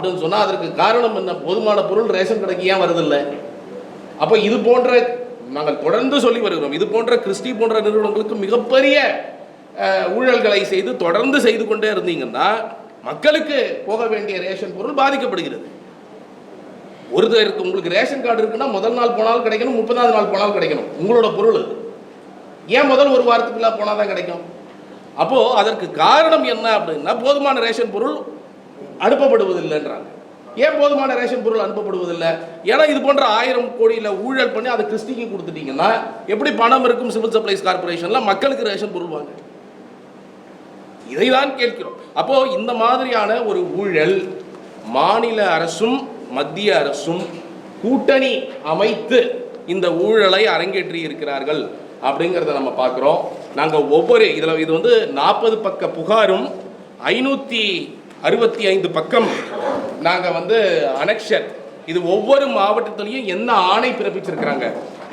அப்படின்னு சொன்னால் அதற்கு காரணம் என்ன? போதுமான பொருள் ரேஷன் கடைக்கு ஏன் வருதில்லை? அப்போ இது போன்ற நாங்கள் தொடர்ந்து சொல்லி வருகிறோம். இது போன்ற கிறிஸ்டி போன்ற நிறுவனங்களுக்கு மிகப்பெரிய ஊழல்களை செய்து தொடர்ந்து செய்து கொண்டே இருந்தீங்கன்னா மக்களுக்கு போக வேண்டிய ரேஷன் பொருள் பாதிக்கப்படுகிறது. ஒருத்தருக்கு உங்களுக்கு ரேஷன் கார்டு இருக்குன்னா முதல் நாள் போனாலும் கிடைக்கணும் முப்பதாவது நாள் போனாலும் கிடைக்கணும். உங்களோட பொருள் ஏன் முதல் ஒரு வாரத்துக்குள்ள போனால் தான் கிடைக்கும்? அப்போது அதற்கு காரணம் என்ன அப்படின்னா போதுமான ரேஷன் பொருள் அனுப்பப்படுவதில்லைன்றாங்க. ஏன் போதுமான ரேஷன் பொருள் அனுப்பப்படுவதில்லை? ஏன்னா இது போன்ற ஆயிரம் கோடியில் ஊழல் பண்ணி அதை கிறிஸ்டிக்கு கொடுத்துட்டீங்கன்னா எப்படி பணம் இருக்கும் சிவில் சப்ளைஸ் கார்பரேஷன்ல மக்களுக்கு ரேஷன் பொருள் வாங்க? இதைதான் கேட்கிறோம். அப்போ இந்த மாதிரியான ஒரு ஊழல் மாநில அரசும் மத்திய அரசும் கூட்டணி அமைத்து இந்த ஊழலை அரங்கேற்றி இருக்கிறார்கள் அப்படிங்கிறத நம்ம பார்க்குறோம். நாங்கள் ஒவ்வொரு இதில் இது வந்து நாற்பது பக்க புகாரும் ஐநூற்றி அறுபத்தி ஐந்து பக்கம் நாங்கள் வந்து அனக்ஷர். இது ஒவ்வொரு மாவட்டத்துலேயும் என்ன ஆணை பிறப்பிச்சிருக்கிறாங்க?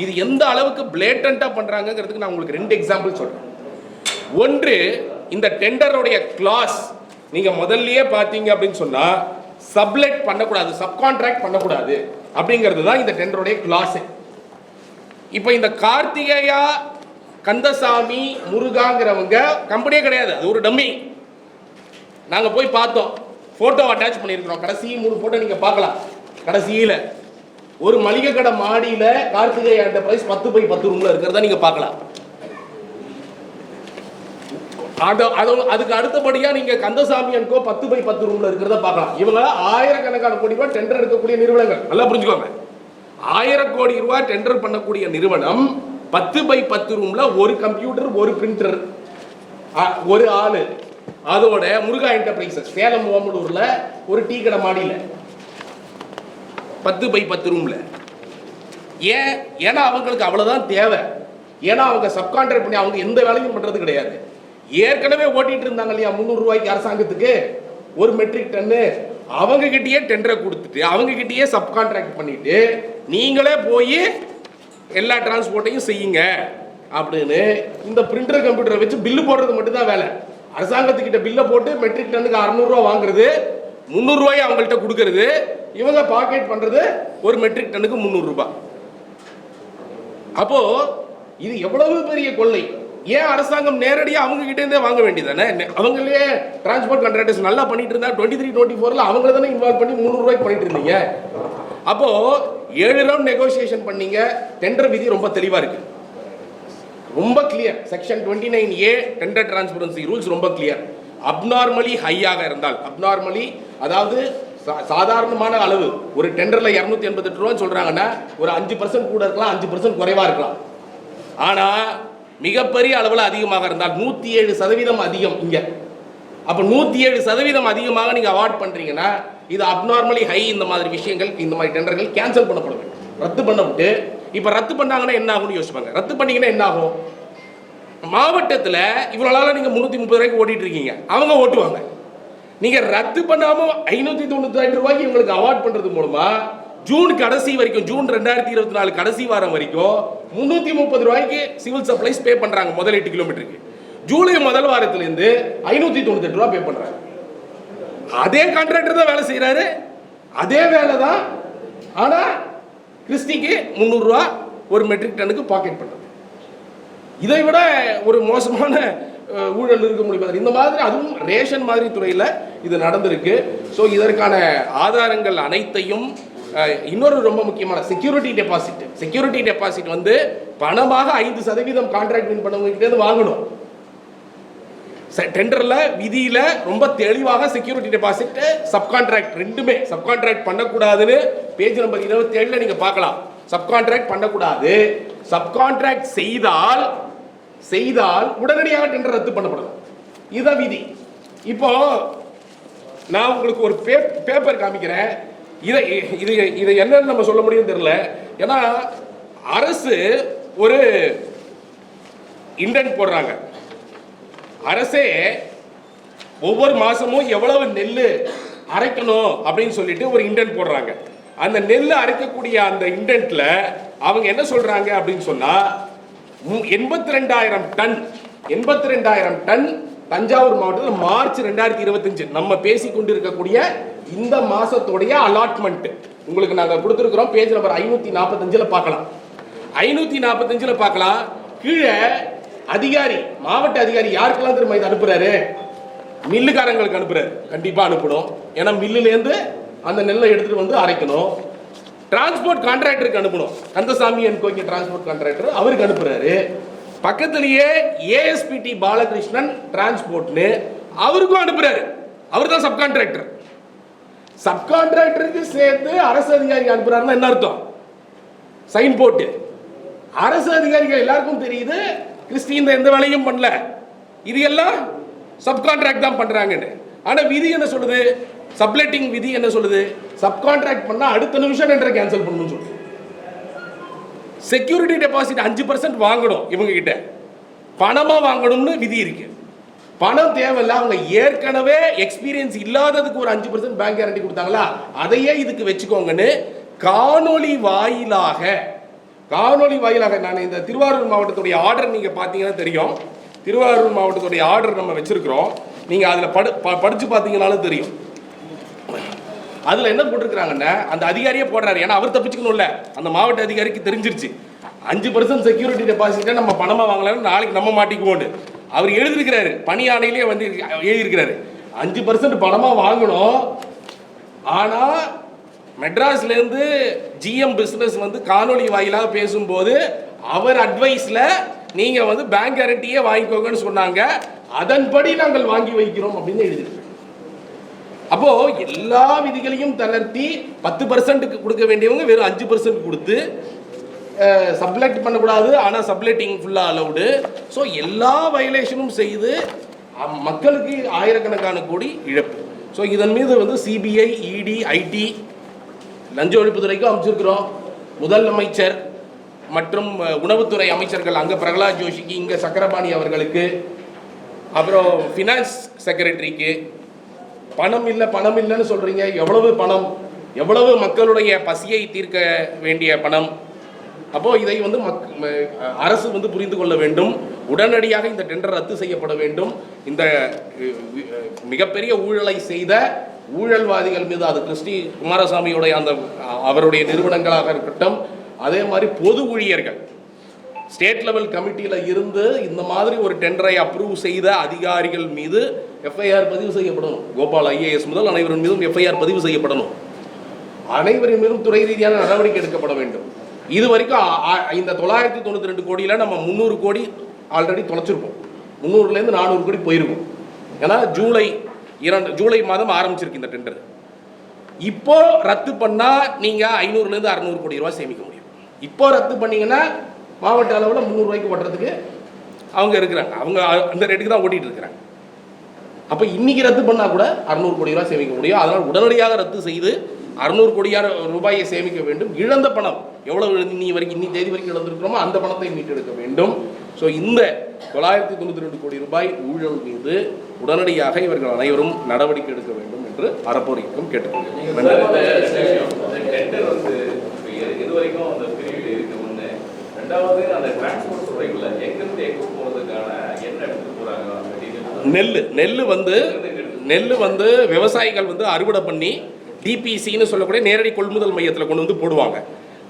இது எந்த அளவுக்கு பிளேட்டண்ட்டாக பண்ணுறாங்கங்கிறதுக்கு நான் உங்களுக்கு ரெண்டு எக்ஸாம்பிள் சொல்கிறேன் ஒன்று இந்த டெண்டருடைய கிளாஸ் நீங்கள் முதல்லயே பார்த்தீங்க அப்படின்னு சொன்னால் சப்லெட் பண்ணக்கூடாது சப்கான்ட்ராக்ட் பண்ணக்கூடாது அப்படிங்கிறது தான் இந்த டெண்டருடைய கிளாஸு இப்போ இந்த கார்த்திகேயா கந்தசாமி முருகாங்கிறவங்க கம்பெனியே கிடையாது அது ஒரு டம்மி நாங்கள் போய் பார்த்தோம். ஃபோட்டோ அட்டாச் பண்ணியிருக்கிறோம். கடைசி மூணு ஃபோட்டோ நீங்கள் பார்க்கலாம். கடைசியில் ஒரு மளிகை கடை மாடியில் கார்த்திகை என்டர்பிரைஸ் பத்து பை பத்து ரூமில் இருக்கிறத நீங்கள் பார்க்கலாம். அது அதுக்கு அடுத்தபடியாக நீங்கள் கந்தசாமி அன்கோ பத்து பை பத்து ரூமில் இருக்கிறத பார்க்கலாம். இவங்க ஆயிரக்கணக்கான கோடி ரூபாய் டெண்டர் எடுக்கக்கூடிய நிறுவனங்கள். நல்லா புரிஞ்சுக்கோங்க. ஆயிரம் கோடி ரூபாய் டெண்டர் பண்ணக்கூடிய நிறுவனம் பத்து பை பத்து ரூமில் ஒரு கம்ப்யூட்டர் ஒரு பிரிண்டர் ஒரு ஆள். அதோட முருகா என்டர்பிரைசஸ் சேலம் ஓமலூர்ல ஒரு டீ கடை மாடியில. பத்து பை பத்து ரூம்ல ஏன்? ஏன்னா அவங்களுக்கு அவ்வளவுதான் தேவை. ஏன்னா அவங்க சப்கான்ட்ராக்ட் பண்ணி அவங்க எந்த வேலையும் பண்றது கிடையாது. ஏற்கனவே ஓட்டிட்டு இருந்தாங்க இல்லையா முந்நூறு ரூபாய்க்கு அரசாங்கத்துக்கு? ஒரு மெட்ரிக் டன்னு அவங்க கிட்டயே டெண்டரை கொடுத்துட்டு அவங்க கிட்டயே சப்கான்ட்ராக்ட் பண்ணிட்டு நீங்களே போய் எல்லா டிரான்ஸ்போர்ட்டையும் செய்யுங்க அப்படின்னு இந்த பிரிண்டர் கம்ப்யூட்டரை வச்சு பில்லு போடுறது மட்டும்தான் வேலை. அரசாங்கத்துக்கிட்ட பில்லை போட்டு மெட்ரிக் டன்னுக்கு அறநூறுவா வாங்குறது முந்நூறுரூவாயை அவங்கள்ட்ட கொடுக்கறது இவங்க பாக்கெட் பண்ணுறது ஒரு மெட்ரிக் டன்னுக்கு முந்நூறுரூபா அப்போது அப்போ இது எவ்வளவு பெரிய கொள்ளை? ஏன் அரசாங்கம் நேரடியாக அவங்க கிட்டேருந்தே வாங்க வேண்டியதானே அவங்களே டிரான்ஸ்போர்ட் கான்ட்ராக்டர்ஸ் நல்லா பண்ணிட்டு இருந்தா டுவெண்ட்டி த்ரீ டுவெண்ட்டி ஃபோரில் அவங்கள தானே இன்வால்வ் பண்ணி முந்நூறுரூவாய்க்கு பண்ணிட்டு இருந்தீங்க? அப்போது ஏழு ரவுண்ட் நெகோசியேஷன் பண்ணீங்க. டெண்டர் விதி ரொம்ப தெளிவாக இருக்குது ரொம்ப clear section twenty nine A tender transparency rules ரொம்ப கிளியர் அப்நார்மலி ஹையாக இருந்தால் அப்நார்மலி அதாவது சா- சாதாரணமான அளவு ஒரு டெண்டரில் இரநூத்தி எண்பத்தெட்டு ரூபான்னு சொல்றாங்கன்னா ஒரு அஞ்சு பர்சன்ட் கூட இருக்கலாம் அஞ்சு பர்சன்ட் குறைவாக இருக்கலாம். ஆனால் மிகப்பெரிய அளவில் அதிகமாக இருந்தால் நூற்றி ஏழு சதவீதம் அதிகம் இங்கே. அப்போ நூற்றி ஏழு சதவீதம் அதிகமாக நீங்கள் அவார்ட் பண்ணுறீங்கன்னா இது அப்நார்மலி ஹை இந்த மாதிரி விஷயங்கள் இந்த மாதிரி டெண்டர்கள் கேன்சல் பண்ணப்பட வேண்டும் ரத்து பண்ணப்பட்டு இப்போ ரத்து பண்ணாங்கன்னா என்ன ஆகும்னு யோசிப்பாங்க ரத்து பண்ணீங்கன்னா என்ன ஆகும் மாவட்டத்தில் இவ்வளோ நாளாக நீங்கள் முந்நூற்றி முப்பது ரூபாய்க்கு ஓட்டிகிட்டு இருக்கீங்க. அவங்க ஓட்டுவாங்க. நீங்கள் ரத்து பண்ணாமல் ஐநூற்றி தொண்ணூற்றி ரூபாய்க்கு உங்களுக்கு அவார்ட் பண்ணுறது மூலமாக ஜூன் கடைசி வரைக்கும் ஜூன் ரெண்டாயிரத்தி இருபத்தி நாலு கடைசி வாரம் வரைக்கும் முந்நூற்றி முப்பது ரூபாய்க்கு சிவில் சப்ளைஸ் பே பண்ணுறாங்க முதல் எட்டு கிலோமீட்டருக்கு ஜூலை முதல் வாரத்திலேருந்து ஐநூற்றி தொண்ணூத்தெட்டு ரூபா பே பண்ணுறாங்க அதே கான்ட்ராக்டர் தான் வேலை செய்கிறாரு அதே வேலை தான் ஆனால் கிறிஸ்டிக்கு முந்நூறுரூவா ஒரு மெட்ரிக் டன்னுக்கு பாக்கெட் பண்ணுறது இதை விட ஒரு மோசமான ஊழல் இருக்க முடியாது. இந்த மாதிரி அதுவும் ரேஷன் மாதிரி துறையில் இது நடந்திருக்கு. ஸோ இதற்கான ஆதாரங்கள் அனைத்தையும் இன்னொரு ரொம்ப முக்கியமான செக்யூரிட்டி டெபாசிட் செக்யூரிட்டி டெபாசிட் வந்து பணமாக ஐந்து சதவீதம் கான்ட்ராக்ட் வின் பண்ணவங்ககிட்ட வாங்கணும். டெண்டரில் விதியில் ரொம்ப தெளிவாக செக்யூரிட்டி டெபாசிட் சப்கான்ட்ராக்ட் ரெண்டுமே சப்கான்ட்ராக்ட் பண்ணக்கூடாதுன்னு பேஜ் நம்பர் இருபத்தி ஏழில் நீங்கள் பார்க்கலாம். சப்கான்ட்ராக்ட் பண்ணக்கூடாது. சப்கான்ட்ராக்ட் செய்தால் செய்தால் உடனடியாக டெண்டர் ரத்து பண்ணப்படும். இதுதான் விதி. இப்போ நான் உங்களுக்கு ஒரு பேப்பர் காமிக்கிறேன். இதை இது இதை என்னன்னு நம்ம சொல்ல முடியும்னு தெரியல. ஏன்னா அரசு ஒரு இன்டென்ட் போடுறாங்க. அரசே ஒவ்வொரு மாசமும் எவ்வளவு நெல் அரைக்கணும் அப்படின்னு சொல்லிட்டு ஒரு இண்டென்ட் போடுறாங்க. அந்த நெல் அரைக்கக்கூடிய அந்த இண்டென்ட்ல அவங்க என்ன சொல்றாங்க அப்படின்னு சொன்னா எண்பத்தி ரெண்டாயிரம் டன் எண்பத்தி ரெண்டாயிரம் டன் தஞ்சாவூர் மாவட்டத்தில் மார்ச் ரெண்டாயிரத்தி இருபத்தஞ்சு நம்ம பேசி கொண்டிருக்கக்கூடிய இந்த மாசத்துடைய அலாட்மெண்ட் உங்களுக்கு நாங்கள் கொடுத்துருக்குறோம் பேஜ் நம்பர் ஐநூத்தி நாற்பத்தஞ்சில் பார்க்கலாம். ஐநூத்தி நாற்பத்தஞ்சில் பார்க்கலாம். கீழே அதிகாரி மாவட்ட அதிகாரி யாருக்கெல்லாம் திரும்ப இது அனுப்புறாரு? மில்லுக்காரங்களுக்கு அனுப்புறாரு. கண்டிப்பா அனுப்பணும். ஏன்னா மில்லுலேருந்து அந்த நெல்லை எடுத்துட்டு வந்து அரைக்கணும். டிரான்ஸ்போர்ட் கான்ட்ராக்டருக்கு அனுப்பணும். கந்தசாமி அண்ட் கோக்கி டிரான்ஸ்போர்ட் கான்ட்ராக்டர் அவருக்கு அனுப்புறாரு. பக்கத்திலேயே ஏஎஸ்பிடி பாலகிருஷ்ணன் டிரான்ஸ்போர்ட்னு அவருக்கும் அனுப்புறாரு. அவர் தான் சப்கான்ட்ராக்டர் சப்கான்ட்ராக்டருக்கு சேர்த்து அரசு அதிகாரி அனுப்புறாருன்னா என்ன அர்த்தம்? சைன் போட்டு அரசு அதிகாரிகள் எல்லாருக்கும் தெரியுது. கிறிஸ்டின் இந்த எந்த வேலையும் பண்ணல. இது எல்லாம் சப்கான்ட்ராக்ட் தான் பண்ணுறாங்கன்னு ஆனால் விதி என்ன சொல்லுது? சப்லெட்டிங் விதி என்ன சொல்லுது? சப்கான்ட்ராக்ட் பண்ணால் அடுத்த நிமிஷம் என்ற கேன்சல் பண்ணணும்னு சொல்லுது. செக்யூரிட்டி டெபாசிட் அஞ்சு பர்சன்ட் வாங்கணும் இவங்க கிட்ட பணமாக வாங்கணும்னு விதி இருக்கு. பணம் தேவையில்ல அவங்க ஏற்கனவே எக்ஸ்பீரியன்ஸ் இல்லாததுக்கு ஒரு அஞ்சு பர்சன்ட் பேங்க் கேரண்டி கொடுத்தாங்களா? அதையே இதுக்கு வச்சுக்கோங்கன்னு காணொளி வாயிலாக காணொலி வாயிலாக நான் இந்த திருவாரூர் மாவட்டத்துடைய ஆர்டர் நீங்கள் பார்த்தீங்கன்னா தெரியும். திருவாரூர் மாவட்டத்துடைய ஆர்டர் நம்ம வச்சுருக்குறோம். நீங்கள் அதில் படு ப- படித்து பார்த்தீங்கனாலும் தெரியும். அதில் என்ன போட்டிருக்கிறாங்கன்னா அந்த அதிகாரியே போடுறாரு. ஏன்னா அவர் தப்பிச்சுக்கணும்ல. அந்த மாவட்ட அதிகாரிக்கு தெரிஞ்சிருச்சு. அஞ்சு பர்சன்ட் செக்யூரிட்டி டெபாசிட்டை நம்ம பணமாக வாங்கலாம்னு நாளைக்கு நம்ம மாட்டிக்குவோன்னு அவர் எழுதியிருக்கிறாரு. பணி வந்து எழுதியிருக்கிறாரு. அஞ்சு பர்சன்ட் பணமாக வாங்கணும். ஆனால் மெட்ராஸ்லேருந்து ஜிஎம் பிஸ்னஸ் வந்து காணொளி வாயிலாக பேசும்போது அவர் அட்வைஸில் நீங்கள் வந்து பேங்க் கேரண்டியே வாங்கிக்கோங்கன்னு சொன்னாங்க. அதன்படி நாங்கள் வாங்கி வைக்கிறோம் அப்படின்னு எழுதியிருக்கோம் அப்போ எல்லா விதிகளையும் தளர்த்தி பத்து பர்சன்ட்டுக்கு கொடுக்க வேண்டியவங்க வெறும் அஞ்சு பர்சன்ட் கொடுத்து சப்லெட் பண்ணக்கூடாது. ஆனால் சப்லெட்டிங் ஃபுல்லாக அலௌடு ஸோ எல்லா வயலேஷனும் செய்து மக்களுக்கு ஆயிரக்கணக்கான கோடி இழப்பு. ஸோ இதன் மீது வந்து சிபிஐ இடி ஐடி லஞ்ச ஒழிப்புத்துறைக்கும் அமைச்சிருக்கிறோம். முதல் அமைச்சர் மற்றும் உணவுத்துறை அமைச்சர்கள் அங்கே பிரகலாத் ஜோஷிக்கு இங்கே சக்கரபாணி அவர்களுக்கு அப்புறம் ஃபினான்ஸ் செக்ரட்டரிக்கு பணம் இல்லை பணம் இல்லைன்னு சொல்கிறீங்க எவ்வளவு பணம்? எவ்வளவு மக்களுடைய பசியை தீர்க்க வேண்டிய பணம்? அப்போது இதை வந்து மக் அரசு வந்து புரிந்து கொள்ள வேண்டும். உடனடியாக இந்த டெண்டர் ரத்து செய்யப்பட வேண்டும். இந்த மிகப்பெரிய ஊழலை செய்த ஊழல்வாதிகள் மீது அது கிறிஸ்டி குமாரசாமியுடைய அந்த அவருடைய நிறுவனங்களாக இருக்கட்டும் அதே மாதிரி பொது ஊழியர்கள் ஸ்டேட் லெவல் கமிட்டியில் இருந்து இந்த மாதிரி ஒரு டெண்டரை அப்ரூவ் செய்த அதிகாரிகள் மீது எஃப்ஐஆர் பதிவு செய்யப்படணும். கோபால் ஐஏஎஸ் முதல் அனைவரின் மீதும் எஃப்ஐஆர் பதிவு செய்யப்படணும். அனைவரின் மீதும் துறை ரீதியான நடவடிக்கை எடுக்கப்பட வேண்டும். இது வரைக்கும் இந்த தொள்ளாயிரத்தி தொண்ணூற்றி ரெண்டு கோடியில் நம்ம முந்நூறு கோடி ஆல்ரெடி தொலைச்சிருப்போம். முந்நூறுலேருந்து நானூறு கோடி போயிருக்கும். ஏன்னா ஜூலை இரண்டு ஜூலை மாதம் ஆரம்பிச்சிருக்கு இந்த டெண்டர் இப்போ ரத்து பண்ணால் நீங்கள் ஐநூறுலேருந்து அறநூறு கோடி ரூபாய் சேமிக்க முடியும். இப்போ ரத்து பண்ணீங்கன்னா மாவட்ட அளவில் முந்நூறுரூவாய்க்கு ஓட்டுறதுக்கு அவங்க இருக்கிறாங்க. அவங்க அந்த ரேட்டுக்கு தான் ஓட்டிட்டு இருக்கிறாங்க. அப்போ இன்னைக்கு ரத்து பண்ணால் கூட அறநூறு கோடி ரூபா சேமிக்க முடியும். அதனால் உடனடியாக ரத்து செய்து அறநூறு கோடியார ரூபாயை சேமிக்க வேண்டும். இழந்த பணம் எவ்வளோ இன்னி வரைக்கும் இன்னி தேதி வரைக்கும் இழந்திருக்கிறோமோ அந்த பணத்தை மீட்டெடுக்க வேண்டும். ஸோ இந்த தொள்ளாயிரத்தி தொண்ணூற்றி ரெண்டு கோடி ரூபாய் ஊழல் மீது உடனடியாக இவர்கள் அனைவரும் நடவடிக்கை எடுக்க வேண்டும் என்று அறப்போர் இயக்கம் கேட்டுக்கொள்கிறேன் நெல் நெல் வந்து நெல் வந்து விவசாயிகள் வந்து அறுவடை பண்ணி டிபிசின்னு சொல்லக்கூடிய நேரடி கொள்முதல் மையத்தில் கொண்டு வந்து போடுவாங்க.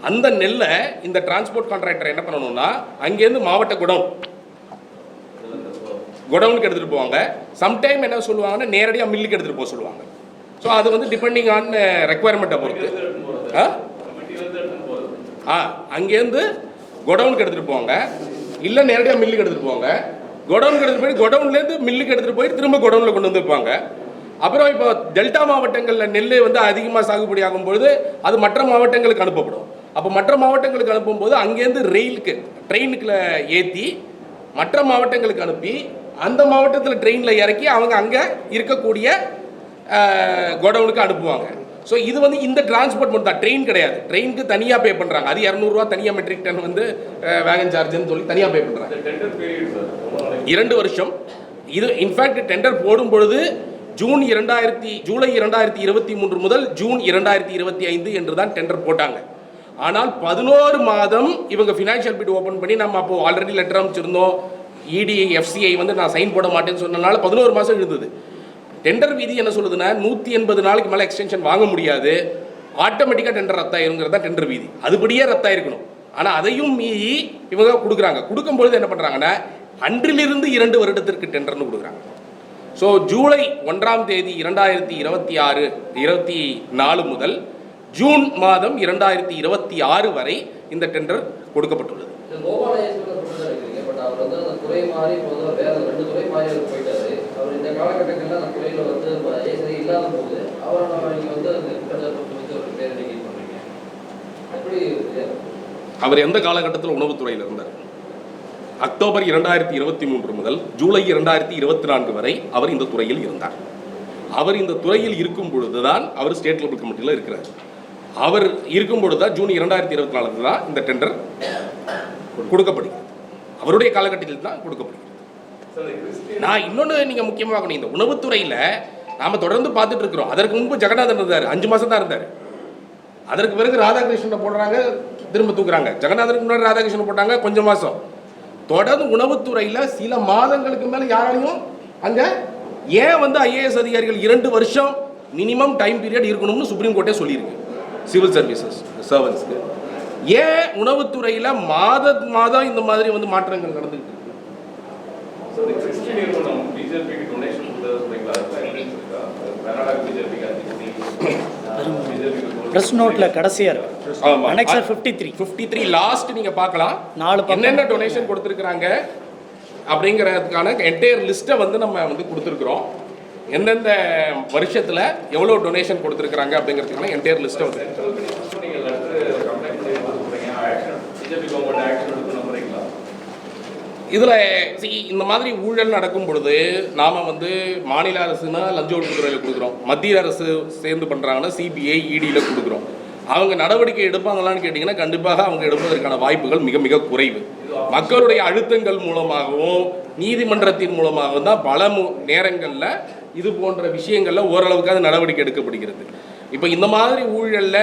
அந்த நெல்லை இந்த டிரான்ஸ்போர்ட் கான்ட்ராக்டர் என்ன பண்ணணும்னா அங்கேருந்து மாவட்ட குடவுன் குடவுனுக்கு எடுத்துகிட்டு போவாங்க. சம்டைம் என்ன சொல்லுவாங்கன்னா நேரடியாக மில்லுக்கு எடுத்துகிட்டு போக சொல்லுவாங்க. ஸோ அது வந்து டிபெண்டிங் ஆன் ரெக்குவயர்மெண்ட்டை பொறுத்து. ஆ? ஆ அங்கேருந்து குடவுனுக்கு எடுத்துகிட்டு போவாங்க. இல்லை நேரடியாக மில்லுக்கு எடுத்துகிட்டு போவாங்க. குடவுனுக்கு எடுத்துகிட்டு போய் குடவுன்லேருந்து மில்லுக்கு எடுத்துகிட்டு போய் திரும்ப குடவுனில் கொண்டு வந்து வைப்பாங்க. அப்புறம் இப்போ டெல்டா மாவட்டங்களில் நெல் வந்து அதிகமாக சாகுபடி ஆகும்பொழுது அது மற்ற மாவட்டங்களுக்கு அனுப்பப்படும். அப்போ மற்ற மாவட்டங்களுக்கு அனுப்பும்போது அங்கேருந்து ரெயிலுக்கு ட்ரெயினுக்குள்ள ஏற்றி மற்ற மாவட்டங்களுக்கு அனுப்பி அந்த மாவட்டத்தில் ட்ரெயினில் இறக்கி அவங்க அங்கே இருக்கக்கூடிய கோடவுனுக்கு அனுப்புவாங்க. ஸோ இது வந்து இந்த டிரான்ஸ்போர்ட் மட்டும் தான். ட்ரெயின் கிடையாது. ட்ரெயினுக்கு தனியாக பே பண்ணுறாங்க அது இரநூறுவா தனியாக மெட்ரிக் டன் வந்து வேகன் சார்ஜ்னு சொல்லி தனியாக பே பண்ணுறாங்க இரண்டு வருஷம். இது இன்ஃபேக்ட் டெண்டர் போடும் பொழுது ஜூன் இரண்டாயிரத்தி ஜூலை இரண்டாயிரத்தி இருபத்தி மூன்று முதல் ஜூன் இரண்டாயிரத்தி இருபத்தி ஐந்து என்று தான் டெண்டர் போட்டாங்க. ஆனால் பதினோரு மாதம் இவங்க ஃபினான்ஷியல் பிட் ஓப்பன் பண்ணி நம்ம அப்போது ஆல்ரெடி லெட்டர் அமைச்சிருந்தோம் இடி எஃப்சிஐ வந்து நான் சைன் போட மாட்டேன்னு சொன்னனால பதினோரு மாதம் இருந்தது டெண்டர் விதி என்ன சொல்லுதுன்னா நூற்றி எண்பது நாளைக்கு மேலே எக்ஸ்டென்ஷன் வாங்க முடியாது. ஆட்டோமேட்டிக்காக டெண்டர் ரத்தாயிருங்கிறது தான் டெண்டர் விதி. அதுபடியே ரத்தாயிருக்கணும். ஆனால் அதையும் மீறி இவங்க கொடுக்குறாங்க. கொடுக்கும்பொழுது என்ன பண்ணுறாங்கன்னா அன்றிலிருந்து இரண்டு வருடத்திற்கு டெண்டர்னு கொடுக்குறாங்க. ஸோ ஜூலை ஒன்றாம் தேதி இரண்டாயிரத்தி இருபத்தி ஆறு இருபத்தி நாலு முதல் ஜூன் மாதம் இரண்டாயிரத்தி இருபத்தி ஆறு வரை இந்த டெண்டர் கொடுக்கப்பட்டுள்ளது? அவர் எந்த காலகட்டத்தில் உணவுத்துறையில் இருந்தார்? அக்டோபர் இரண்டாயிரத்தி இருபத்தி மூன்று முதல் ஜூலை இரண்டாயிரத்தி இருபத்தி நான்கு வரை அவர் இந்த துறையில் இருந்தார். அவர் இந்த துறையில் இருக்கும் பொழுதுதான் அவர் ஸ்டேட் லெவல் கமிட்டியில் இருக்கிறார். அவர் இருக்கும் பொழுது தான் ஜூன் இரண்டாயிரத்தி இருபத்தி நாலு தான் இந்த டெண்டர் கொடுக்கப்படுகிறது. அவருடைய காலகட்டத்தில் தான் கொடுக்கப்படுகிறது. நான் இன்னொன்று நீங்கள் முக்கியமாக இந்த உணவுத்துறையில் நாம் தொடர்ந்து பார்த்துட்டு இருக்கிறோம். அதற்கு முன்பு ஜெகநாதன் இருந்தார். அஞ்சு மாதம் தான் இருந்தார். அதற்கு பிறகு ராதாகிருஷ்ணனை போடுறாங்க திரும்ப தூக்குறாங்க. ஜெகநாதனுக்கு முன்னாடி ராதாகிருஷ்ணன் போட்டாங்க கொஞ்சம் மாதம் தொடர்ந்து உணவுத்துறையில் சில மாதங்களுக்கு மேலே யாராலையும் அங்கே ஏன் வந்து ஐஏஎஸ் அதிகாரிகள் இரண்டு வருஷம் மினிமம் டைம் பீரியட் இருக்கணும்னு சுப்ரீம் கோர்ட்டே சொல்லியிருக்கு. சிவில் சர்வீசஸ் சர்வன்ஸ்க்கு ஏன் உணவுத்துறையில் மாத மாதம் இந்த மாதிரி வந்து மாற்றங்கள் நடந்துகிட்டு ப்ரெஸ் நோட்டில் கடைசியாக இருக்கு? ஆமா. Annexure fifty three fifty three last நீங்க பார்க்கலாம். நாலு பக்கம். என்னென்ன டொனேஷன் கொடுத்துருக்குறாங்க அப்படிங்கிறதுக்கான என்டையர் லிஸ்ட்டை வந்து நம்ம வந்து கொடுத்துருக்குறோம். எந்தெந்த வருஷத்தில் எவ்வளோ டொனேஷன் கொடுத்துருக்குறாங்க அப்படிங்கிறதுக்கான என்டையர் லிஸ்ட்டை வந்து. இதில் சி இந்த மாதிரி ஊழல் நடக்கும் பொழுது நாம் வந்து மாநில அரசுனா லஞ்ச ஒழிப்புத்துறையில் கொடுக்குறோம். மத்திய அரசு சேர்ந்து பண்ணுறாங்கன்னா சிபிஐ இடியில் கொடுக்குறோம். அவங்க நடவடிக்கை எடுப்பாங்களான்னு கேட்டிங்கன்னா கண்டிப்பாக அவங்க எடுப்பதற்கான வாய்ப்புகள் மிக மிக குறைவு. மக்களுடைய அழுத்தங்கள் மூலமாகவும் நீதிமன்றத்தின் மூலமாகவும் தான் பல மு நேரங்களில் இது போன்ற விஷயங்களில் ஓரளவுக்காவது நடவடிக்கை எடுக்கப்படுகிறது. இப்போ இந்த மாதிரி ஊழலில்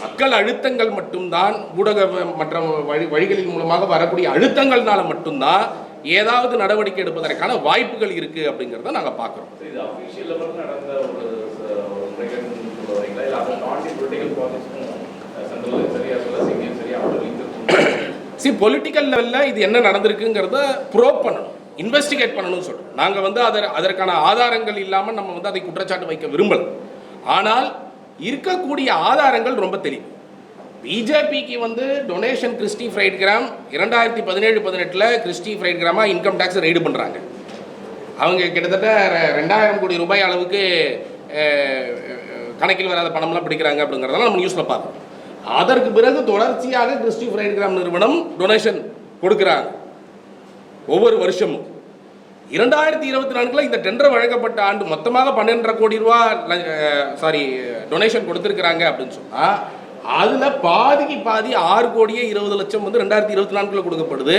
மக்கள் அழுத்தங்கள் மட்டும்தான் ஊடக மற்ற வழி வழிகளின் மூலமாக வரக்கூடிய அழுத்தங்கள்னால மட்டும்தான் ஏதாவது நடவடிக்கை எடுப்பதற்கான வாய்ப்புகள் இருக்கு அப்படிங்கிறத நாங்கள் பார்க்குறோம் ச- பொலிட்டிக்கல் லெவலில் இது என்ன நடந்திருக்குங்கிறத ப்ரோப் பண்ணணும். இன்வெஸ்டிகேட் பண்ணணும்னு சொல்கிறோம் நாங்கள் வந்து அதர் அதற்கான ஆதாரங்கள் இல்லாமல் நம்ம வந்து அதை குற்றச்சாட்டு வைக்க விரும்பலை. ஆனால் இருக்கக்கூடிய ஆதாரங்கள் ரொம்ப தெளிவு. பிஜேபிக்கு வந்து டொனேஷன் கிறிஸ்டி ஃப்ரைட் கிராம் இரண்டாயிரத்தி பதினேழு பதினெட்டில் கிறிஸ்டி ஃப்ரைட் கிராமாக இன்கம் டேக்ஸ் ரைடு பண்ணுறாங்க அவங்க கிட்டத்தட்ட ரெண்டாயிரம் கோடி ரூபாய் அளவுக்கு கணக்கில் வராத பணம்லாம் பிடிக்கிறாங்க அப்படிங்கிறதெல்லாம் நம்ம நியூஸில் பார்க்குறோம் அதற்கு பிறகு தொடர்ச்சியாக கிறிஸ்டி ஃப்ரைட் கிராம் நிறுவனம் டொனேஷன் கொடுக்குறாங்க. ஒவ்வொரு வருஷமும். இரண்டாயிரத்தி இருபத்தி நான்கில் இந்த டெண்டர் வழங்கப்பட்ட ஆண்டு மொத்தமாக பன்னெண்டரை கோடி ரூபா சாரி டொனேஷன் கொடுத்துருக்குறாங்க அப்படின்னு சொன்னால் அதில் பாதிக்கு பாதி ஆறு கோடியே இருபது லட்சம் வந்து ரெண்டாயிரத்தி இருபத்தி நான்கில் கொடுக்கப்படுது.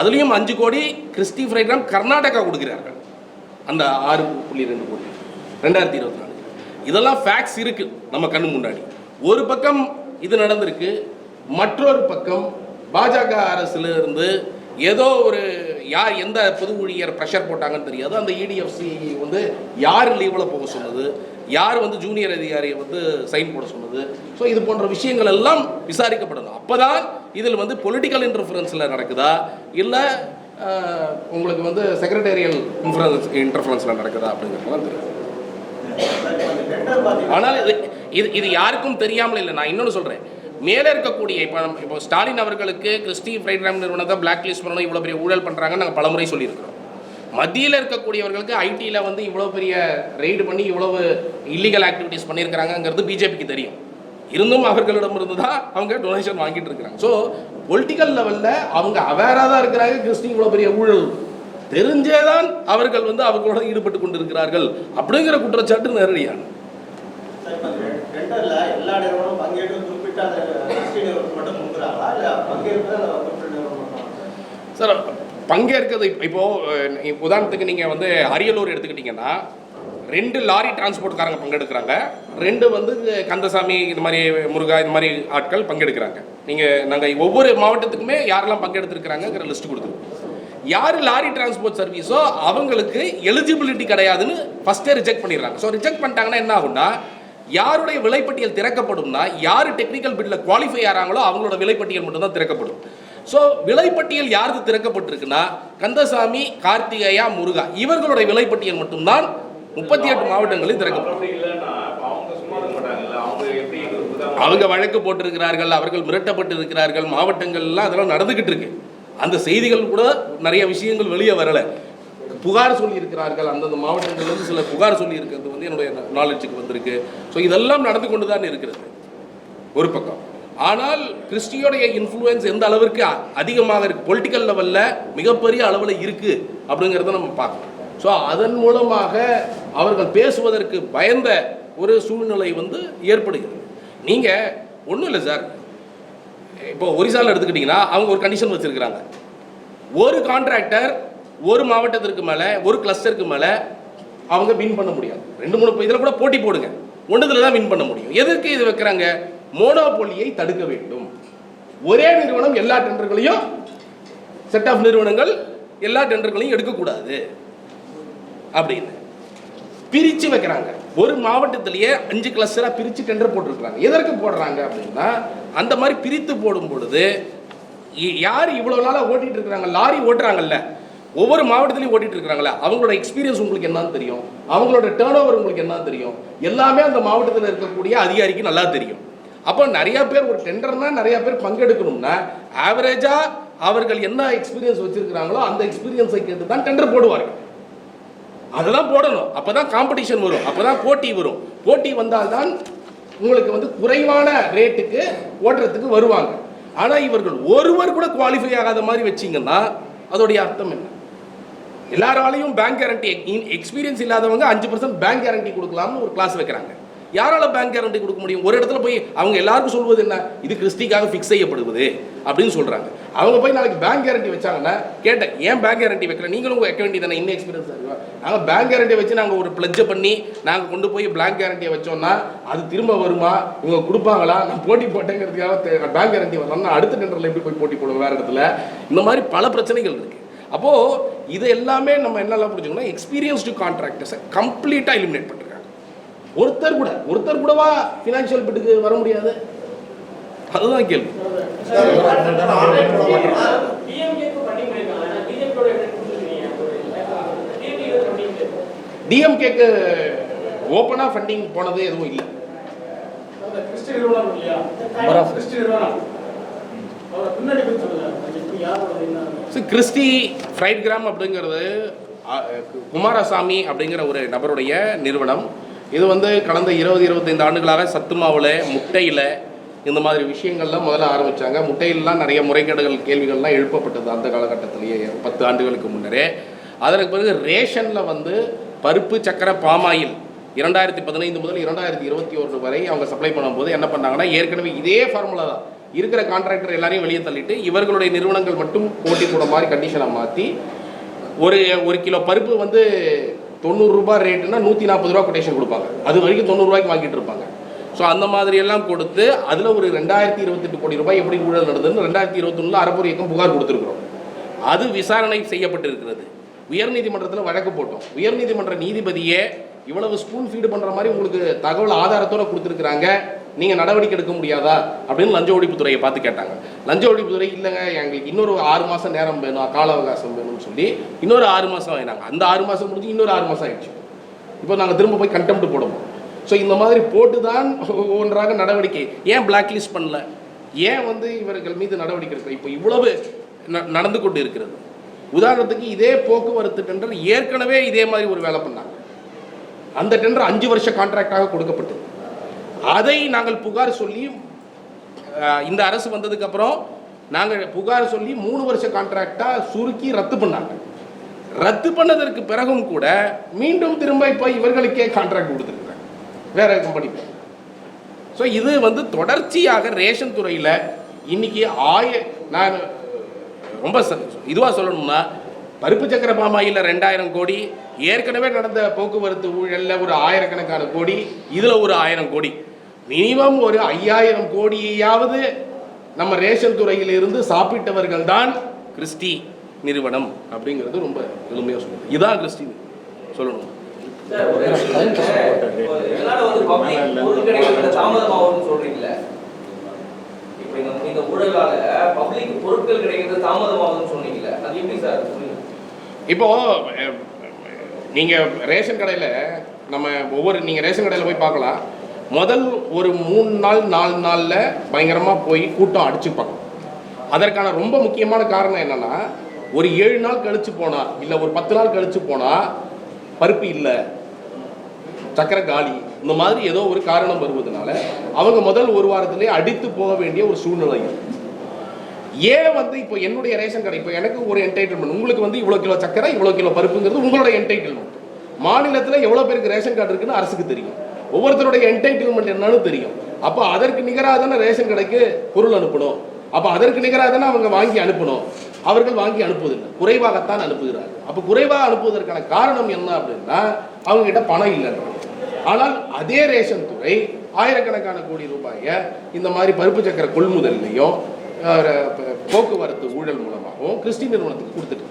அதுலேயும் அஞ்சு கோடி கிறிஸ்டி ஃப்ரைட்ராம் கர்நாடகா கொடுக்குறார்கள். அந்த ஆறு புள்ளி ரெண்டு கோடி. ரெண்டாயிரத்தி இருபத்தி நாலு இதெல்லாம் ஃபேக்ட்ஸ் இருக்குது நம்ம கண்ணு முன்னாடி. ஒரு பக்கம் இது நடந்திருக்கு மற்றொரு பக்கம் பாஜக அரசுல இருந்து ஏதோ ஒரு யார் எந்த பொது ஊழியர் ப்ரெஷர் போட்டாங்கன்னு தெரியாது. அந்த E இடிஎஃப்சி வந்து யார் லீவில் போக சொன்னது? யார் வந்து ஜூனியர் அதிகாரியை வந்து சைன் போட சொன்னது? ஸோ இது போன்ற விஷயங்கள் எல்லாம் விசாரிக்கப்படணும் அப்பதான் இதில் வந்து பொலிட்டிக்கல் இன்டர்ஃபரன்ஸில் நடக்குதா? இல்லை உங்களுக்கு வந்து செக்ரட்டேரியல் இன்ஃபரன்ஸ் இன்டர்ஃபரன்ஸில் நடக்குதா அப்படிங்கிறதுலாம் தெரியும் ஆனால் இது இது இது யாருக்கும் தெரியாமல் இல்லை. நான் இன்னொன்று சொல்கிறேன் மேலே இருக்கக்கூடிய இப்போ நம்ம- இப்போ ஸ்டாலின் அவர்களுக்கு கிறிஸ்டி ஃப்ரைட்ராம் நிறுவனத்தை பிளாக் லிஸ்ட் பண்ணணும் இவ்வளோ பெரிய ஊழல் பண்ணுறாங்கன்னு நாங்கள் பலமுறை சொல்லியிருக்கிறோம். மத்தியில் இருக்கக்கூடியவர்களுக்கு ஐடியில் வந்து இவ்வளோ பெரிய ரெய்டு பண்ணி இவ்வளவு இல்லீகல் ஆக்டிவிட்டீஸ் பண்ணியிருக்கிறாங்கங்கிறது பிஜேபிக்கு தெரியும். இருந்தும் அவர்களிடமிருந்து தான் அவங்க டொனேஷன் வாங்கிட்டு இருக்கிறாங்க. ஸோ பொலிட்டிக்கல் லெவலில் அவங்க அவேராக தான் இருக்கிறாங்க கிறிஸ்டி இவ்வளோ பெரிய ஊழல். தெரிஞ்சேதான் அவர்கள் வந்து அவர்களோட ஈடுபட்டு கொண்டிருக்கிறார்கள் அப்படிங்கிற குற்றச்சாட்டு நேரடியான. எல்லா நிறுவனம் பங்கேற்று குறிப்பிட்ட அந்த நிறுவனம் மட்டும் அந்த குறிப்பிட்ட நிறுவனம் சார் பங்கேற்கிறது இப்போ உதாரணத்துக்கு நீங்கள் வந்து அரியலூர் எடுத்துக்கிட்டிங்கன்னா ரெண்டு லாரி டிரான்ஸ்போர்ட்காரங்க பங்கெடுக்கிறாங்க. ரெண்டு வந்து கந்தசாமி இந்த மாதிரி முருகா இந்த மாதிரி ஆட்கள் பங்கெடுக்கிறாங்க. நீங்கள் நாங்கள் ஒவ்வொரு மாவட்டத்துக்குமே யாரெல்லாம் பங்கெடுத்துருக்கிறாங்கிற லிஸ்ட் கொடுத்துருக்கோம். யார் லாரி டிரான்ஸ்போர்ட் சர்வீஸோ அவங்களுக்கு எலிஜிபிலிட்டி கிடையாதுன்னு ஃபஸ்ட்டே ரிஜெக்ட் பண்ணிடுறாங்க. ஸோ ரிஜெக்ட் பண்ணிட்டாங்கன்னா என்ன ஆகும்னா யாருடைய விலைப்பட்டியல் திறக்கப்படும்னா யார் டெக்னிக்கல் பிட்டில் குவாலிஃபை ஆகிறாங்களோ அவங்களோட விலைப்பட்டியல் மட்டும்தான் திறக்கப்படும். ஸோ விலைப்பட்டியல் யாருக்கு திறக்கப்பட்டிருக்குன்னா கந்தசாமி கார்த்திகேயா முருகா இவர்களுடைய விலைப்பட்டியல் மட்டும்தான் முப்பத்தி எட்டு மாவட்டங்களில் திறக்கப்படும். அவங்க வழக்கு போட்டிருக்கிறார்கள் அவர்கள் மிரட்டப்பட்டு இருக்கிறார்கள் மாவட்டங்கள்லாம் அதெல்லாம் நடந்துகிட்டு இருக்கு. அந்த செய்திகள் கூட நிறைய விஷயங்கள் வெளியே வரல. புகார் சொல்லியிருக்கிறார்கள். அந்தந்த மாவட்டங்கள்லேருந்து சில புகார் சொல்லியிருக்கிறது வந்து என்னுடைய நாலேஜுக்கு வந்திருக்கு. ஸோ இதெல்லாம் நடந்து கொண்டு தான் இருக்கிறது. ஒரு பக்கம். ஆனால் கிறிஸ்டியோடைய இன்ஃப்ளூயன்ஸ் எந்த அளவிற்கு அதிகமாக இருக்குது பொலிட்டிக்கல் லெவலில் மிகப்பெரிய அளவில் இருக்குது அப்படிங்கிறத நம்ம பார்க்கலாம் ஸோ அதன் மூலமாக அவர்கள் பேசுவதற்கு பயந்த ஒரு சூழ்நிலை வந்து ஏற்படுகிறது. நீங்கள் ஒன்றும் இல்லை சார். இப்போ ஒரிசாவில் எடுத்துக்கிட்டிங்கன்னா அவங்க ஒரு கண்டிஷன் வச்சுருக்கிறாங்க. ஒரு கான்ட்ராக்டர் ஒரு மாவட்டத்திற்கு மேலே ஒரு கிளஸ்டருக்கு மேலே அவங்க வின் பண்ண முடியாது. ரெண்டு மூணு இதில் கூட போட்டி போடுங்க. ஒன்றுதில் தான் வின் பண்ண முடியும். எதற்கு இது வைக்கிறாங்க? மோனோபொலியை தடுக்க வேண்டும். ஒரே நிறுவனம் எல்லா டெண்டர்களையும் செட் ஆஃப் நிறுவனங்கள் எல்லா டெண்டர்களையும் எடுக்கக்கூடாது. அப்படின்னு. பிரித்து வைக்கிறாங்க. ஒரு மாவட்டத்திலேயே அஞ்சு கிளஸ்டராக பிரித்து டெண்டர் போட்டிருக்கிறாங்க. எதற்கு போடுறாங்க அப்படின்னா அந்த மாதிரி பிரித்து போடும் பொழுது யார் இவ்வளோ நாளாக ஓட்டிகிட்டு இருக்கிறாங்க? லாரி ஓட்டுறாங்கல்ல. ஒவ்வொரு மாவட்டத்திலையும் ஓட்டிட்டு இருக்கிறாங்களா அவங்களோட எக்ஸ்பீரியன்ஸ் உங்களுக்கு என்னன்னு தெரியும். அவங்களோட டேர்ன் ஓவர் உங்களுக்கு என்ன தெரியும். எல்லாமே அந்த மாவட்டத்தில் இருக்கக்கூடிய அதிகாரிக்கு நல்லா தெரியும். அப்போ நிறைய பேர் ஒரு டெண்டர்னா நிறைய பேர் பங்கெடுக்கணும்னா ஆவரேஜாக அவர்கள் என்ன எக்ஸ்பீரியன்ஸ் வச்சிருக்கிறாங்களோ அந்த எக்ஸ்பீரியன்ஸை கேட்டு தான் டெண்டர் போடுவார்கள். அதெல்லாம் போடணும். அப்போ தான் காம்படிஷன் வரும். அப்போ தான் போட்டி வரும். போட்டி வந்தால்தான் உங்களுக்கு வந்து குறைவான ரேட்டுக்கு ஓட்டுறதுக்கு வருவாங்க. ஆனால் இவர்கள் ஒருவர் கூட குவாலிஃபை ஆகாத மாதிரி வச்சீங்கன்னா அதோடைய அர்த்தம் என்ன? எல்லாராலையும் பேங்க் கேரண்டி எக்ஸ்பீரியன்ஸ் இல்லாதவங்க அஞ்சு பர்சன்ட் பேங்க் கேரண்டி கொடுக்கலாம்னு ஒரு கிளாஸ் வைக்கிறாங்க. யாரால பேங்க் கேரண்டி கொடுக்க முடியும்? ஒரு இடத்துல போய் அவங்க எல்லாருக்கும் சொல்வது என்ன? இது கிறிஸ்டிக்காக ஃபிக்ஸ் செய்யப்படுவது அப்படின்னு சொல்றாங்க. அவங்க போய் நாளைக்கு பேங்க் கேரண்டி வச்சாங்கன்னா கேட்டேன் ஏன் பேங்க் கேரண்டி வைக்கல? நீங்களும் வைக்க வேண்டியதானே இன்னும் எக்ஸ்பீரியன்ஸ் இருக்கு நாங்கள் பேங்க் கேரண்டி வச்சு நாங்கள் ஒரு பிளட்ஜை பண்ணி நாங்கள் கொண்டு போய் பேங்க் கேரண்டியை வச்சோம்னா அது திரும்ப வருமா? இவங்க கொடுப்பாங்களா? நான் போட்டி போட்டேங்கிறதுக்காக பேங்க் கேரண்டி வரலாம் அடுத்த டெண்டரில் எப்படி போய் போட்டி போடுவோம் வேறு இடத்துல? இந்த மாதிரி பல பிரச்சனைகள் இருக்குது அப்போது இது எல்லாமே நம்ம என்னெல்லாம் புரிஞ்சுக்கணும் எக்ஸ்பீரியன்ஸ்டு கான்ட்ராக்டர்ஸை கம்ப்ளீட்டாக எலிமினேட் பண்ணுறாங்க ஒருத்தர் கூட ஒருத்தர் கூடவா ஃபினான்ஷியல் பிட்டுக்கு வர முடியாது அதுதான் கேள்வி டிஎம்கேக்கு ஓப்பனாக ஃபண்டிங் போனது எதுவும் இல்லை ஸோ கிறிஸ்டி ஃப்ரைட் கிராம் அப்படிங்கிறது குமாரசாமி அப்படிங்கிற ஒரு நபருடைய நிறுவனம். இது வந்து கடந்த இருபது இருபத்தைந்து ஆண்டுகளாக சத்து மாவில் முட்டையில் இந்த மாதிரி விஷயங்கள்லாம் முதல்ல ஆரம்பித்தாங்க முட்டையிலலாம் நிறைய முறைகேடுகள் கேள்விகள்லாம் எழுப்பப்பட்டது அந்த காலகட்டத்திலேயே பத்து ஆண்டுகளுக்கு முன்னரே. அதற்கு பிறகு ரேஷனில் வந்து பருப்பு சக்கரை பாமாயில் இரண்டாயிரத்தி பதினைந்து முதல் இரண்டாயிரத்தி இருபத்தி ஒன்று வரை அவங்க சப்ளை பண்ணும்போது என்ன பண்ணாங்கன்னா ஏற்கனவே இதே ஃபார்முலா தான். இருக்கிற கான்ட்ராக்டர் எல்லாரையும் வெளியே தள்ளிட்டு இவர்களுடைய நிறுவனங்கள் மட்டும் போட்டி போட மாதிரி கண்டிஷனை மாற்றி ஒரு ஒரு கிலோ பருப்பு வந்து தொண்ணூறுரூபா ரேட்டுனா நூற்றி நாற்பது ரூபா கொட்டேஷன் கொடுப்பாங்க. அது வரைக்கும் தொண்ணூறுரூவாய்க்கு வாங்கிட்டு இருப்பாங்க. ஸோ அந்த மாதிரி எல்லாம் கொடுத்து அதில் ஒரு ரெண்டாயிரத்தி இருபத்தெட்டு கோடி ரூபாய் எப்படி ஊழல் நடந்ததுன்னு ரெண்டாயிரத்தி இருபத்தொன்னில் அறப்பொரு இயக்கம் புகார் கொடுத்துருக்குறோம். அது விசாரணை செய்யப்பட்டிருக்கிறது. உயர்நீதிமன்றத்தில் வழக்கு போட்டோம். உயர்நீதிமன்ற நீதிபதியே இவ்வளவு ஸ்பூன் ஃபீடு பண்ணுற மாதிரி உங்களுக்கு தகவல் ஆதாரத்தோடு கொடுத்துருக்குறாங்க. நீங்கள் நடவடிக்கை எடுக்க முடியாதா அப்படின்னு லஞ்ச ஒழிப்புத்துறையை பார்த்து கேட்டாங்க. லஞ்ச ஒழிப்புத்துறை இல்லைங்க எங்களுக்கு இன்னொரு ஆறு மாதம் நேரம் வேணும் கால அவகாசம் வேணும்னு சொல்லி இன்னொரு ஆறு மாதம் ஆயினாங்க. அந்த ஆறு மாதம் முடிஞ்சு இன்னொரு ஆறு மாதம் ஆயிடுச்சு. இப்போ நாங்கள் திரும்ப போய் கண்டெம்ட் போடுவோம். ஸோ இந்த மாதிரி போட்டு தான் ஒன்றாக நடவடிக்கை. ஏன் பிளாக் லிஸ்ட் பண்ணல? ஏன் வந்து இவர்கள் மீது நடவடிக்கை எடுக்கல? இப்போ இவ்வளவு ந- நடந்து கொண்டு இருக்கிறது. உதாரணத்துக்கு இதே போக்குவரத்து டெண்டர் ஏற்கனவே இதே மாதிரி ஒரு வேலை பண்ணாங்க. அந்த டெண்டர் அஞ்சு வருஷ கான்ட்ராக்டாக கொடுக்கப்பட்டது. அதை நாங்கள் புகார் சொல்லி இந்த அரசு வந்ததுக்கப்புறம் நாங்கள் புகார் சொல்லி மூணு வருஷ கான்ட்ராக்டாக சுருக்கி ரத்து பண்ணாங்க. ரத்து பண்ணதற்கு பிறகும் கூட மீண்டும் திரும்ப இப்போ இவர்களுக்கே கான்ட்ராக்ட் கொடுத்துருக்குறாங்க. வேற கம்பெனி ஸோ இது வந்து தொடர்ச்சியாக ரேஷன் துறையில் இன்னைக்கு ஆய நான் ரொம்ப இதுவாக சொல்லணும்னா பருப்பு சக்கர பாமாயில் ரெண்டாயிரம் கோடி ஏற்கனவே நடந்த போக்குவரத்து ஊழலில் ஒரு ஆயிரக்கணக்கான கோடி இதில் ஒரு ஆயிரம் கோடி. மினிமம் ஒரு ஐயாயிரம் கோடியாவது நம்ம ரேஷன் துறையில் இருந்து சாப்பிட்டவர்கள் தான் கிறிஸ்டி நிறுவனம் அப்படிங்கிறது ரொம்ப எளிமையாக சொல்லணும் இதான் கிறிஸ்டின் சொல்லணும். இப்போ நீங்க ரேஷன் கடையில் நம்ம ஒவ்வொரு நீங்க ரேஷன் கடையில் போய் பார்க்கலாம். முதல் ஒரு மூணு நாள் நாலு நாளில் பயங்கரமாக போய் கூட்டம் அடிச்சுப்பாங்க. அதற்கான ரொம்ப முக்கியமான காரணம் என்னன்னா ஒரு ஏழு நாள் கழித்து போனால் இல்லை ஒரு பத்து நாள் கழித்து போனால் பருப்பு இல்லை சக்கரை காலி இந்த மாதிரி ஏதோ ஒரு காரணம் வருவதனால அவங்க முதல் ஒரு வாரத்திலே அடித்து போக வேண்டிய ஒரு சூழ்நிலை. ஏன் வந்து இப்போ என்னுடைய ரேஷன் கடை இப்போ எனக்கு ஒரு என்டைட்டில்மெண்ட் உங்களுக்கு வந்து இவ்வளோ கிலோ சக்கரை இவ்வளோ கிலோ பருப்புங்கிறது உங்களுடைய என்டைட்டில்மெண்ட் மாநிலத்தில் எவ்வளோ பேருக்கு ரேஷன் கார்டு இருக்குன்னு அரசுக்கு தெரியும். ஒவ்வொருத்தருடைய என்டைட்டில்மெண்ட் என்னன்னு தெரியும். அப்போ அதற்கு நிகராக தானே ரேஷன் கடைக்கு பொருள் அனுப்பணும். அப்போ அதற்கு நிகராக தானே அவங்க வாங்கி அனுப்பணும். அவர்கள் வாங்கி அனுப்புவதில்லை. குறைவாகத்தான் அனுப்புகிறார் அப்போ குறைவாக அனுப்புவதற்கான காரணம் என்ன அப்படின்னா அவங்க கிட்ட பணம் இல்லைன்றாங்க ஆனால் அதே ரேஷன் துறை ஆயிரக்கணக்கான கோடி ரூபாயை இந்த மாதிரி பருப்பு சக்கரை கொள்முதல்லையும் போக்குவரத்து ஊழல் மூலமாகவும் கிறிஸ்டின் நிறுவனத்துக்கு கொடுத்துட்டு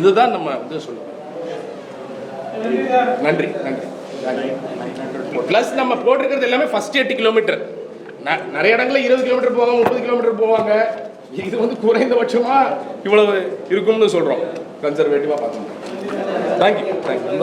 இதுதான் நம்ம வந்து சொல்லுவோம் நன்றி நன்றி. ப்ளஸ் நம்ம போட்டிருக்கிறது எல்லாமே ஃபர்ஸ்ட் எட்டு கிலோமீட்டர் நிறைய இடங்களில் இருபது கிலோமீட்டர் போவாங்க முப்பது கிலோமீட்டர் போவாங்க. இது வந்து குறைந்தபட்சமாக இவ்வளவு இருக்கும்னு சொல்கிறோம் கன்சர்வேட்டிவாக பார்க்கணும். Thank you thank you